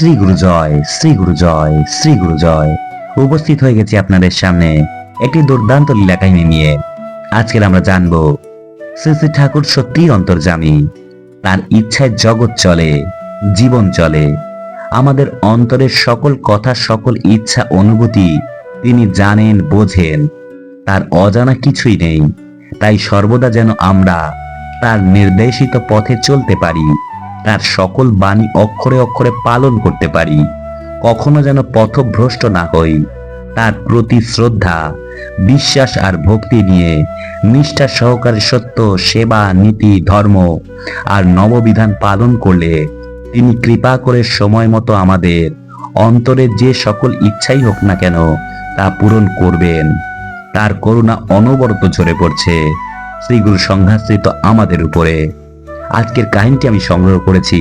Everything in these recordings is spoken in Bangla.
শ্রী গুরু জয়, শ্রী গুরু জয়, শ্রী গুরু জয়। উপস্থিত হয়ে গেছি আপনাদের সামনে একটি দুর্দান্ত লীলা কাহিনী নিয়ে। আজকের আমরা জানব, শ্রী শ্রী ঠাকুর সত্যিই অন্তর্জামী তার ইচ্ছায় জগৎ চলে, জীবন চলে। আমাদের অন্তরের সকল কথা, সকল ইচ্ছা, অনুভূতি তিনি জানেন, বোঝেন। তার অজানা কিছুই নেই। তাই সর্বদা যেন আমরা তার নির্দেশিত পথে চলতে পারি। তার সকল বাণী অক্ষরে অক্ষরে পালন করতে পারি। কখনো যেন পথভ্রষ্ট না হই। তার প্রতি শ্রদ্ধা, বিশ্বাস আর ভক্তি নিয়ে নিষ্ঠা সহকারে সত্য, সেবা, নীতি, ধর্ম আর নববিধান পালন করলে তিনি কৃপা করে সময় মতো আমাদের অন্তরের যে সকল ইচ্ছাই হোক না কেন, তা পূরণ করবেন। তার করুণা অনবরত ঝরে পড়ছে। শ্রীগুরু সংঘাশ্রিত আমাদের উপরে। আজকের কাহিনীটি আমি সংগ্রহ করেছি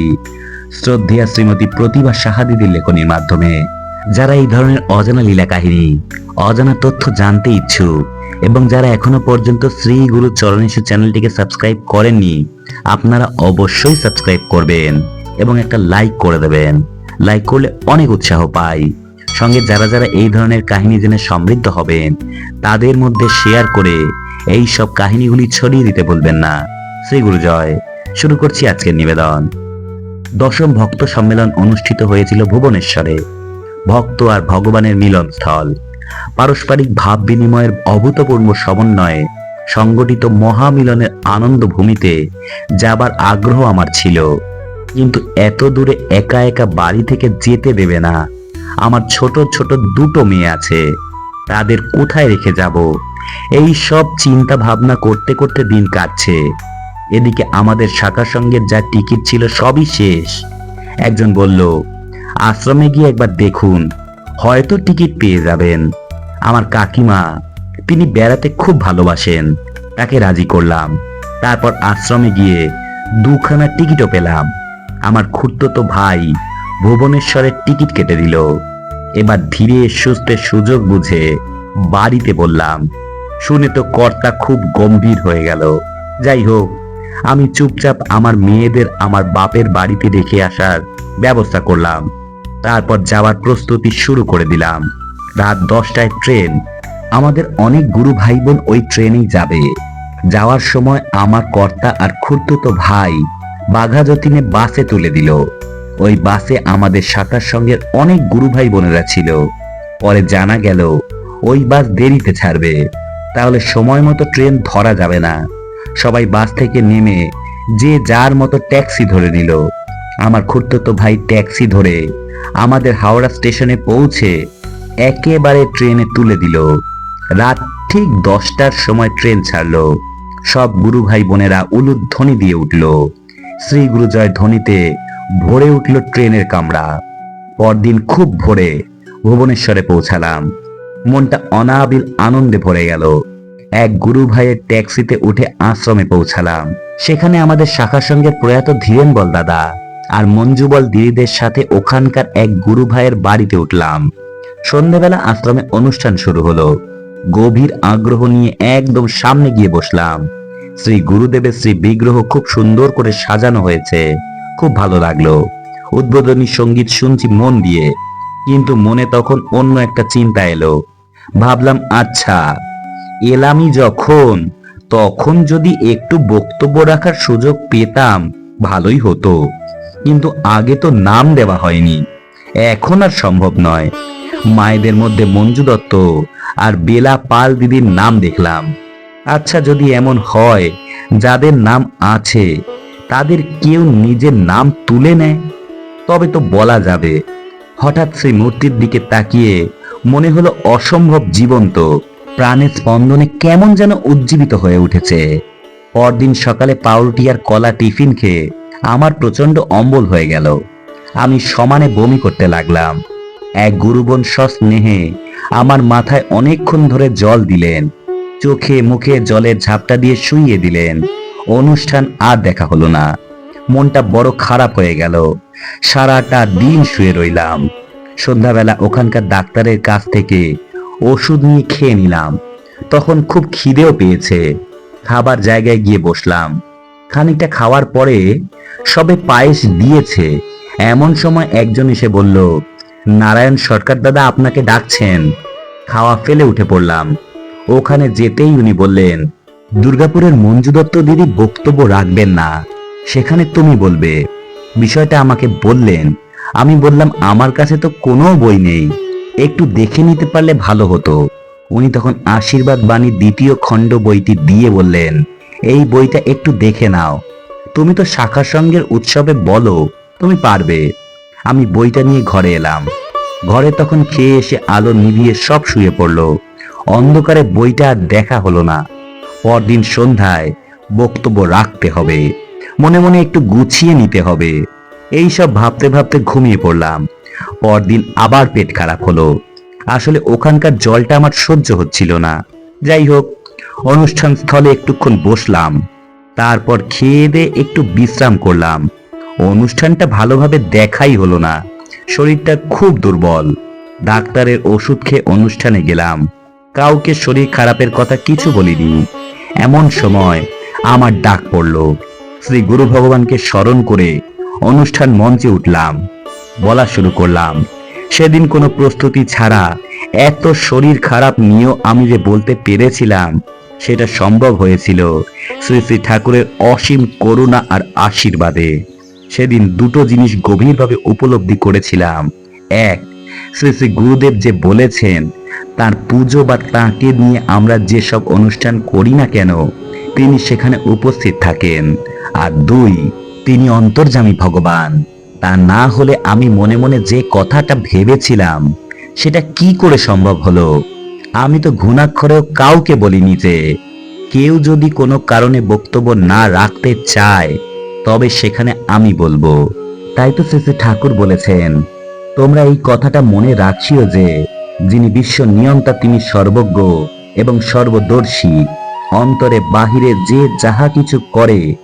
শ্রদ্ধেয়া শ্রীমতী প্রতিভা সাহাদিদের লেখনীর মাধ্যমে। যারা এই ধরনের অজানা লীলা কাহিনী, অজানা তথ্য জানতে ইচ্ছুক এবং যারা এখনও পর্যন্ত শ্রী গুরু চরণেশ্বর চ্যানেলটিকে সাবস্ক্রাইব করেননি, আপনারা অবশ্যই সাবস্ক্রাইব করবেন এবং একটা লাইক করে দেবেন। লাইক করলে অনেক উৎসাহ পাই। সঙ্গে যারা যারা এই ধরনের কাহিনী জেনে সমৃদ্ধ হবেন, তাদের মধ্যে শেয়ার করে এই সব কাহিনীগুলি ছড়িয়ে দিতে বলবেন না। শ্রী গুরু জয় শুরু করছি আজকের নিবেদন। দশম ভক্ত সম্মেলন অনুষ্ঠিত হয়েছিল ভুবনেশ্বরে। ভক্ত আর ভগবানের মিলনস্থল। পারস্পরিক ভাব বিনিময়ের অভূতপূর্ব সমন্বয়ে সংগঠিত মহামিলনের আনন্দ ভূমিতে যাবার আগ্রহ আমার ছিল। কিন্তু এত দূরে একা একা বাড়ি থেকে যেতে দেবে না। আমার ছোট ছোট দুটো মেয়ে আছে। তাদের কোথায় রেখে যাব? এই সব চিন্তা ভাবনা করতে করতে দিন কাটছে। এদিকে আমাদের শাখার সঙ্গে যা টিকিট ছিল সবই শেষ। একজন বলল, আশ্রমে গিয়ে একবার দেখুন, হয়তো টিকিট পেয়ে যাবেন। আমার কাকিমা, তিনি বেড়াতে খুব ভালোবাসেন, তাকে রাজি করলাম। তারপর আশ্রমে গিয়ে দুখানা টিকিটও পেলাম। আমার খুড়তো ভাই ভুবনেশ্বরের টিকিট কেটে দিল। এবার ধীরে সুস্থে সুযোগ বুঝে বাড়িতে বললাম, শুনে তো কর্তা খুব গম্ভীর হয়ে গেল। যাই হোক আমি চুপচাপ আমার মেয়েদের আমার বাপের বাড়িতে রেখে আসার ব্যবস্থা করলাম। তারপর যাওয়ার প্রস্তুতি শুরু করে দিলাম। রাত দশটায় ট্রেন। আমাদের অনেক গুরু ভাই বোন ওই ট্রেনেই যাবে। যাওয়ার সময় আমার কর্তা আর খুড়তুতো ভাই বাঘা যতীনে বাসে তুলে দিল। ওই বাসে আমাদের শাখার সঙ্গে অনেক গুরু ভাই বোনেরা ছিল। পরে জানা গেল, ওই বাস দেরিতে ছাড়বে। তাহলে সময় মতো ট্রেন ধরা যাবে না। সবাই বাস থেকে নেমে যে যার মতো ট্যাক্সি ধরে নিল। আমার খুড়তো ভাই ট্যাক্সি ধরে। আমাদের হাওড়া স্টেশনে পৌঁছে একেবারে ট্রেনে তুলে দিল। রাত ঠিক দশটার সময় ট্রেন ছাড়লো। সব গুরু ভাই বোনেরা উলুধ্বনি দিয়ে উঠল। শ্রী গুরুজয় ধ্বনিতে ভরে উঠল ট্রেনের কামরা। পরদিন খুব ভোরে ভুবনেশ্বরে পৌঁছালাম। মনটা অনাবিল আনন্দে ভরে গেল। এক গুরু ভাইয়ের ট্যাক্সিতে উঠে আশ্রমে পৌঁছালাম। সেখানে আমাদের শাখার সঙ্গে প্রয়াত ধীরেন বল দাদা আর মঞ্জুবল দিদিদের সাথে ওখানকার এক গুরু ভাইয়ের বাড়িতে উঠলাম। সন্ধেবেলা আশ্রমে অনুষ্ঠান শুরু হলো। গভীর আগ্রহ নিয়ে একদম সামনে গিয়ে বসলাম। শ্রী গুরুদেবের শ্রী বিগ্রহ খুব সুন্দর করে সাজানো হয়েছে। খুব ভালো লাগল। উদ্বোধনী সংগীত শুনছি মন দিয়ে। কিন্তু মনে তখন অন্য একটা চিন্তা এলো। ভাবলাম আচ্ছা এলামি যখন, তখন যদি একটু বক্তব্য রাখার সুযোগ পেতাম, ভালোই হতো। কিন্তু আগে তো নাম দেওয়া হয়নি। এখন আর সম্ভব নয়। মায়েদের মধ্যে মঞ্জু দত্ত আর বেলা পাল দিদির নাম দেখলাম। আচ্ছা যদি এমন হয়, যাদের নাম আছে, তাদের কেউ নিজের নাম তুলে নেয়? তবে তো বলা যাবে। হঠাৎ সেই মূর্তির দিকে তাকিয়ে মনে হলো অসম্ভব জীবন্ত। প্রাণের স্পন্দনে কেমন যেন উজ্জীবিত হয়ে উঠেছে। পরদিন সকালে পাউরুটি আর কলা টিফিন খেয়ে আমার প্রচণ্ড অম্বল হয়ে গেল। আমি সমানে বমি করতে লাগলাম। এক গুরুবন সস্নেহে আমার মাথায় অনেকক্ষণ ধরে জল দিলেন। চোখে মুখে জলের ঝাপটা দিয়ে শুইয়ে দিলেন। অনুষ্ঠান আর দেখা হলো না। মনটা বড় খারাপ হয়ে গেল। সারাটা দিন শুয়ে রইলাম। সন্ধ্যাবেলা ওখানকার ডাক্তারের কাছ থেকে ওষুধ নিয়ে খেয়ে নিলাম। তখন খুব খিদেও পেয়েছে। খাবার জায়গায় গিয়ে বসলাম। খানিকটা খাওয়ার পরে সবে পায়েস দিয়েছে। এমন সময় একজন এসে বলল, নারায়ণ সরকার দাদা আপনাকে ডাকছেন। খাওয়া ফেলে উঠে পড়লাম। ওখানে যেতেই উনি বললেন, দুর্গাপুরের মঞ্জু দত্ত দিদি বক্তব্য রাখবেন না। সেখানে তুমি বলবে। বিষয়টা আমাকে বললেন। আমি বললাম, আমার কাছে তো কোনো বই নেই। একটু দেখে নিতে পারলে ভালো হতো। উনি তখন আশীর্বাদ বাণী দ্বিতীয় খণ্ড বইটি দিয়ে বললেন, এই বইটা একটু দেখে নাও। তুমি তো শাখা সঙ্গের উৎসবে বলো, তুমি পারবে। আমি বইটা নিয়ে ঘরে এলাম। ঘরে তখন খেয়ে এসে আলো নিভিয়ে সব শুয়ে পড়ল। অন্ধকারে বইটা আর দেখা হলো না। পরদিন সন্ধ্যায় বক্তব্য রাখতে হবে। মনে মনে একটু গুছিয়ে নিতে হবে। এই সব ভাবতে ভাবতে ঘুমিয়ে পড়লাম। পরদিন আবার পেট খারাপ হলো। আসলে ওখানকার জলটা আমার সহ্য হচ্ছিল না। যাই হোক, অনুষ্ঠান স্থলে একটুক্ষণ বসলাম। তারপর খেয়ে দিয়ে একটু বিশ্রাম করলাম। অনুষ্ঠানটা ভালোভাবে দেখাই হলো না। শরীরটা খুব দুর্বল। ডাক্তারের ওষুধ খেয়ে অনুষ্ঠানে গেলাম। কাউকে শরীর খারাপের কথা কিছু বলিনি। এমন সময় আমার ডাক পড়ল। শ্রী গুরু ভগবানকে স্মরণ করে অনুষ্ঠান মঞ্চে উঠলাম। বলা শুরু করলাম। সেদিন কোনো প্রস্তুতি ছাড়া এত শরীর খারাপ নিয়েও আমি যে বলতে পেরেছিলাম, সেটা সম্ভব হয়েছিল শ্রী শ্রী ঠাকুরের অসীম করুণা আর আশীর্বাদে। সেদিন দুটো জিনিস গভীরভাবে উপলব্ধি করেছিলাম। এক, শ্রী শ্রী গুরুদেব যে বলেছেন, তার পুজো বা তাঁকে নিয়ে আমরা যেসব অনুষ্ঠান করি না কেন, তিনি সেখানে উপস্থিত থাকেন। আর দুই, তিনি অন্তর্যামী ভগবান। তা না হলে আমি মনে মনে যে কথাটা ভেবেছিলাম, সেটা কি করে সম্ভব হলো? আমি তো ঘুণাক্ষরেও কাউকে বলিনি যে, কেউ যদি কোনো কারণে বক্তব্য না রাখতে চায়, তবে সেখানে আমি বলব। তাই তো শ্রী ঠাকুর বলেছেন, তোমরা এই কথাটা মনে রাখিও যে, যিনি বিশ্ব নিয়ন্তা তিনি সর্বজ্ঞ এবং সর্বদর্শী। অন্তরে বাহিরে যে যাহা কিছু করে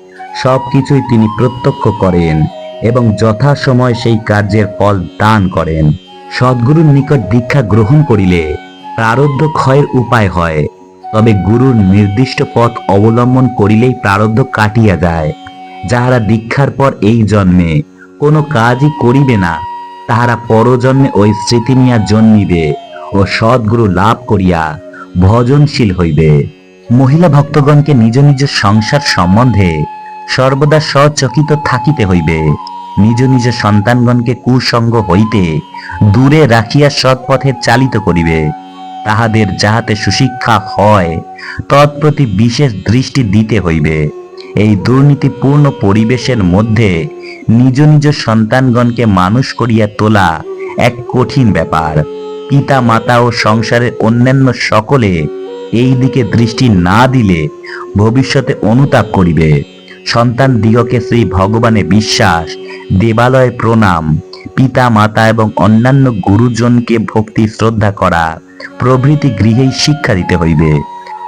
সব কিছুই তিনি প্রত্যক্ষ করেন। এবং যথাসময় সেই কার্যের ফল দান করেন। সদ্গুরুর নিকট দীক্ষা গ্রহণ করিলে প্রারব্ধ ক্ষয়ের উপায় হয়। তবে গুরুর নির্দিষ্ট পথ অবলম্বন করিলেই প্রারব্ধ কাটিয়া যায়। যাহারা দীক্ষার পর এই জন্মে কোনো কাজই করিবে না, তাহারা পরজন্মে ওই স্মৃতি নিয়া জন্মিবে ও সদ্গুরু লাভ করিয়া ভজনশীল হইবে। মহিলা ভক্তগণকে নিজ নিজ সংসার সম্বন্ধে সর্বদা সচকিত থাকিতে হইবে। নিজ নিজ সন্তানগণকে কুসঙ্গ হইতে দূরে রাখিয়া সৎপথে চালিত করিবে। তাহাদের যাহাতে সুশিক্ষা হয়, তৎপ্রতি বিশেষ দৃষ্টি দিতে হইবে। এই দুর্নীতিপূর্ণ পরিবেশের মধ্যে নিজ নিজ সন্তানগণকে মানুষ করিয়া তোলা এক কঠিন ব্যাপার। পিতা মাতা ও সংসারের অন্যান্য সকলে এই দিকে দৃষ্টি না দিলে ভবিষ্যতে অনুতাপ করিবে। সন্তান দিগকে শ্রী ভগবানে বিশ্বাস, দেবালয়ে প্রণাম, পিতা, মাতা এবং অন্যান্য গুরুজনকে ভক্তি, শ্রদ্ধা করা প্রভৃতি গৃহেই শিক্ষা দিতে হইবে।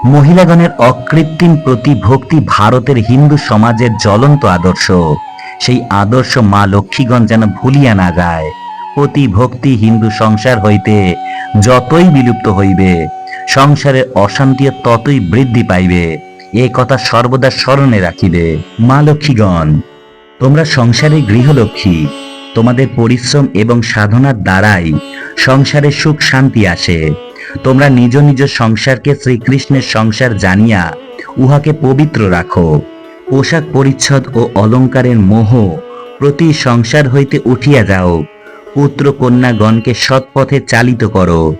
মহিলাগণের অকৃত্রিম প্রতি ভক্তি ভারতের হিন্দু সমাজের জ্বলন্ত আদর্শ। সেই আদর্শ মা লক্ষ্মীগণ যেন ভুলিয়া না যায়। অতি ভক্তি হিন্দু সংসার হইতে যতই বিলুপ্ত হইবে সংসারের অশান্তিও ততই বৃদ্ধি পাইবে। এ কথা সর্বদা স্মরণে রাখিবে, মা লক্ষ্মীগণ। তোমরা সংসারে গৃহলক্ষ্মী, তোমাদের পরিশ্রম এবং সাধনার দ্বারাই সংসারে সুখ শান্তি আসে। তোমরা নিজ নিজ সংসারকে শ্রীকৃষ্ণের সংসার জানিয়া উহাকে পবিত্র রাখো। পোশাক পরিচ্ছদ ও অলংকারের মোহ প্রতি সংসার হইতে উঠিয়া যাও। পুত্র কন্যাগণকে সৎপথে চালিত করো।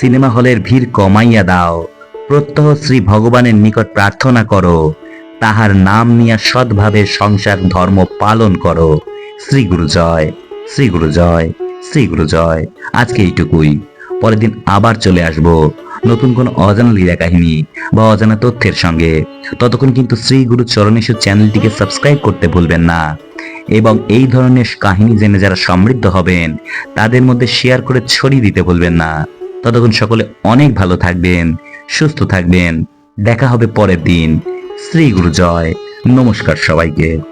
সিনেমা হলের ভিড় কমাইয়া দাও। প্রত্যহ শ্রী ভগবানের নিকট প্রার্থনা করো। তাহার নাম নিয়া সৎভাবে সংসার ধর্ম পালন করো। শ্রী গুরু জয় শ্রী গুরু জয় শ্রী গুরু জয়। আজকে এইটুকুই। পরের দিন আবার চলে আসব নতুন কোন অজানা লীলা কাহিনী বা অজানা তথ্যের সঙ্গে। ততক্ষণ কিন্তু শ্রী গুরু চরণেশ্বর চ্যানেলটিকে সাবস্ক্রাইব করতে ভুলবেন না। এবং এই ধরনের কাহিনী জেনে যারা সমৃদ্ধ হবেন, তাদের মধ্যে শেয়ার করে ছড়িয়ে দিতে ভুলবেন না। ততক্ষণ সকলে অনেক ভালো থাকবেন। সুস্থ থাকবেন। দেখা হবে পরের দিন। শ্রী গুরু জয় নমস্কার সবাইকে।